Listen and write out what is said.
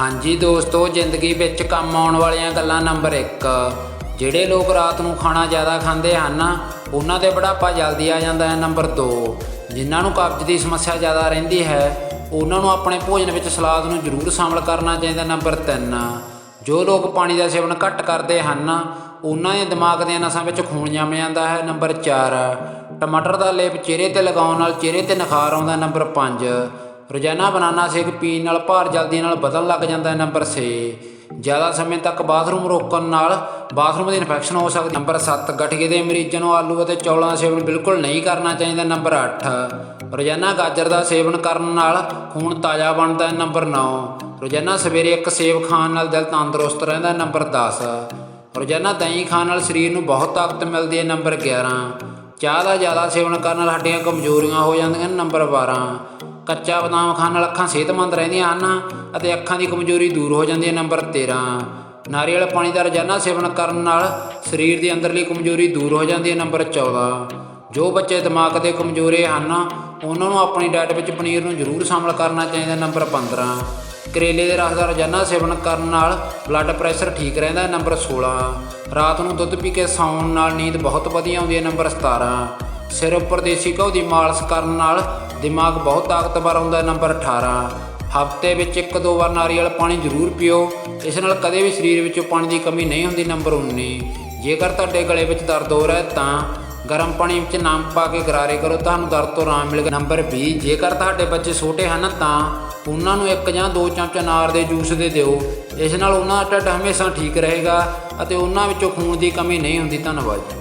ਹਾਂਜੀ ਦੋਸਤੋ, ਜ਼ਿੰਦਗੀ ਵਿੱਚ ਕੰਮ ਆਉਣ ਵਾਲੀਆਂ ਗੱਲਾਂ ਨੰਬਰ 1 ਜਿਹੜੇ ਲੋਕ ਰਾਤ ਨੂੰ ਖਾਣਾ ਜ਼ਿਆਦਾ ਖਾਂਦੇ ਹਨ, ਉਹਨਾਂ 'ਤੇ ਬੁਢਾਪਾ ਜਲਦੀ ਆ ਜਾਂਦਾ ਹੈ ਨੰਬਰ 2 ਜਿਨ੍ਹਾਂ ਨੂੰ ਕਬਜ਼ ਦੀ ਸਮੱਸਿਆ ਜ਼ਿਆਦਾ ਰਹਿੰਦੀ ਹੈ, ਉਹਨਾਂ ਨੂੰ ਆਪਣੇ ਭੋਜਨ ਵਿੱਚ ਸਲਾਦ ਨੂੰ ਜ਼ਰੂਰ ਸ਼ਾਮਲ ਕਰਨਾ ਚਾਹੀਦਾ ਨੰਬਰ 3 ਜੋ ਲੋਕ ਪਾਣੀ ਦਾ ਸੇਵਨ ਘੱਟ ਕਰਦੇ ਹਨ, ਉਹਨਾਂ ਦੇ ਦਿਮਾਗ ਦੀਆਂ ਨਸਾਂ ਵਿੱਚ ਖੂਨ ਜੰਮ ਜਾਂਦਾ ਹੈ ਨੰਬਰ 4 ਟਮਾਟਰ ਦਾ ਲੇਪ ਚਿਹਰੇ ਤੇ ਲਗਾਉਣ ਨਾਲ ਚਿਹਰੇ ਤੇ ਨਿਖਾਰ ਆਉਂਦਾ ਨੰਬਰ 5 ਰੋਜ਼ਾਨਾ ਬਨਾਨਾ ਸ਼ੇਕ ਪੀਣ ਨਾਲ ਭਾਰ ਜਲਦੀ ਨਾਲ ਵਧਣ ਲੱਗ ਜਾਂਦਾ ਹੈ, ਨੰਬਰ 6 ਜ਼ਿਆਦਾ ਸਮੇਂ ਤੱਕ ਬਾਥਰੂਮ ਰੋਕਣ ਨਾਲ ਬਾਥਰੂਮ ਦੀ ਇਨਫੈਕਸ਼ਨ ਹੋ ਸਕਦੀ ਨੰਬਰ 7 ਗਠੀਏ ਦੇ ਮਰੀਜ਼ਾਂ ਨੂੰ ਆਲੂ ਅਤੇ ਚੌਲਾਂ ਦਾ ਸੇਵਨ ਬਿਲਕੁਲ ਨਹੀਂ ਕਰਨਾ ਚਾਹੀਦਾ, ਨੰਬਰ 8 ਰੋਜ਼ਾਨਾ ਗਾਜਰ ਦਾ ਸੇਵਨ ਕਰਨ ਨਾਲ ਖੂਨ ਤਾਜ਼ਾ ਬਣਦਾ ਹੈ, ਨੰਬਰ 9 ਰੋਜ਼ਾਨਾ ਸਵੇਰੇ ਇੱਕ ਸੇਬ ਖਾਣ ਨਾਲ ਦਿਲ ਤੰਦਰੁਸਤ ਰਹਿੰਦਾ ਨੰਬਰ 10 ਰੋਜ਼ਾਨਾ ਦਹੀਂ ਖਾਣ ਨਾਲ ਸਰੀਰ ਨੂੰ ਬਹੁਤ ਤਾਕਤ ਮਿਲਦੀ ਹੈ, ਨੰਬਰ 11 ਚਾਹ ਦਾ ਜ਼ਿਆਦਾ ਸੇਵਨ ਕਰਨ ਨਾਲ ਹੱਡੀਆਂ ਕਮਜ਼ੋਰੀਆਂ ਹੋ ਜਾਂਦੀਆਂ ਨੇ, ਨੰਬਰ 12 ਕੱਚਾ ਬਦਾਮ ਖਾਣ ਨਾਲ ਅੱਖਾਂ ਸਿਹਤਮੰਦ ਰਹਿੰਦੀਆਂ ਹਨ ਅਤੇ ਅੱਖਾਂ ਦੀ ਕਮਜ਼ੋਰੀ ਦੂਰ ਹੋ ਜਾਂਦੀ ਹੈ, ਨੰਬਰ 13 ਨਾਰੀਅਲ ਪਾਣੀ ਦਾ ਰੋਜ਼ਾਨਾ ਸੇਵਨ ਕਰਨ ਨਾਲ ਸਰੀਰ ਦੀ ਅੰਦਰਲੀ ਕਮਜ਼ੋਰੀ ਦੂਰ ਹੋ ਜਾਂਦੀ ਹੈ, ਨੰਬਰ 14 ਜੋ ਬੱਚੇ ਦਿਮਾਗ ਦੇ ਕਮਜ਼ੋਰੇ ਹਨ, ਉਹਨਾਂ ਨੂੰ ਆਪਣੀ ਡਾਈਟ ਵਿੱਚ ਪਨੀਰ ਨੂੰ ਜ਼ਰੂਰ ਸ਼ਾਮਲ ਕਰਨਾ ਚਾਹੀਦਾ, ਨੰਬਰ 15 ਕਰੇਲੇ ਦੇ ਰਸ ਦਾ ਰੋਜ਼ਾਨਾ ਸੇਵਨ ਕਰਨ ਨਾਲ ਬਲੱਡ ਪ੍ਰੈਸ਼ਰ ਠੀਕ ਰਹਿੰਦਾ ਹੈ, ਨੰਬਰ 16 ਰਾਤ ਨੂੰ ਦੁੱਧ ਪੀ ਕੇ ਸੌਣ ਨਾਲ ਨੀਂਦ ਬਹੁਤ ਵਧੀਆ ਆਉਂਦੀ ਹੈ, ਨੰਬਰ 17 ਸਿਰ ਉੱਪਰ ਦੇਸੀ ਘਿਓ ਦੀ ਮਾਲਿਸ਼ ਕਰਨ ਨਾਲ ਦਿਮਾਗ ਬਹੁਤ ਤਾਕਤਵਰ ਹੁੰਦਾ ਨੰਬਰ 18 ਹਫ਼ਤੇ ਵਿੱਚ ਇੱਕ ਦੋ ਵਾਰ ਨਾਰੀਅਲ ਪਾਣੀ ਜ਼ਰੂਰ ਪੀਓ। ਇਸ ਨਾਲ ਕਦੇ ਵੀ ਸਰੀਰ ਵਿੱਚੋਂ ਪਾਣੀ ਦੀ ਕਮੀ ਨਹੀਂ ਹੁੰਦੀ, ਨੰਬਰ 19 ਜੇਕਰ ਤੁਹਾਡੇ ਗਲੇ ਵਿੱਚ ਦਰਦ ਹੋ ਰਿਹਾ ਹੈ, ਤਾਂ ਗਰਮ ਪਾਣੀ ਵਿੱਚ ਨਮਕ ਪਾ ਕੇ ਗਰਾਰੇ ਕਰੋ, ਤੁਹਾਨੂੰ ਦਰਦ ਤੋਂ ਆਰਾਮ ਮਿਲੇਗਾ। ਨੰਬਰ 20 ਜੇਕਰ ਤੁਹਾਡੇ ਬੱਚੇ ਛੋਟੇ ਹਨ, ਤਾਂ ਉਹਨਾਂ ਨੂੰ ਇੱਕ ਜਾਂ ਦੋ ਚਮਚ ਅਨਾਰ ਦੇ ਜੂਸ ਦੇ ਦਿਓ। ਇਸ ਨਾਲ ਉਹਨਾਂ ਦਾ ਢਿੱਡ ਹਮੇਸ਼ਾ ਠੀਕ ਰਹੇਗਾ ਅਤੇ ਉਹਨਾਂ ਵਿੱਚੋਂ ਖੂਨ ਦੀ ਕਮੀ ਨਹੀਂ ਹੁੰਦੀ। ਧੰਨਵਾਦ ਜੀ।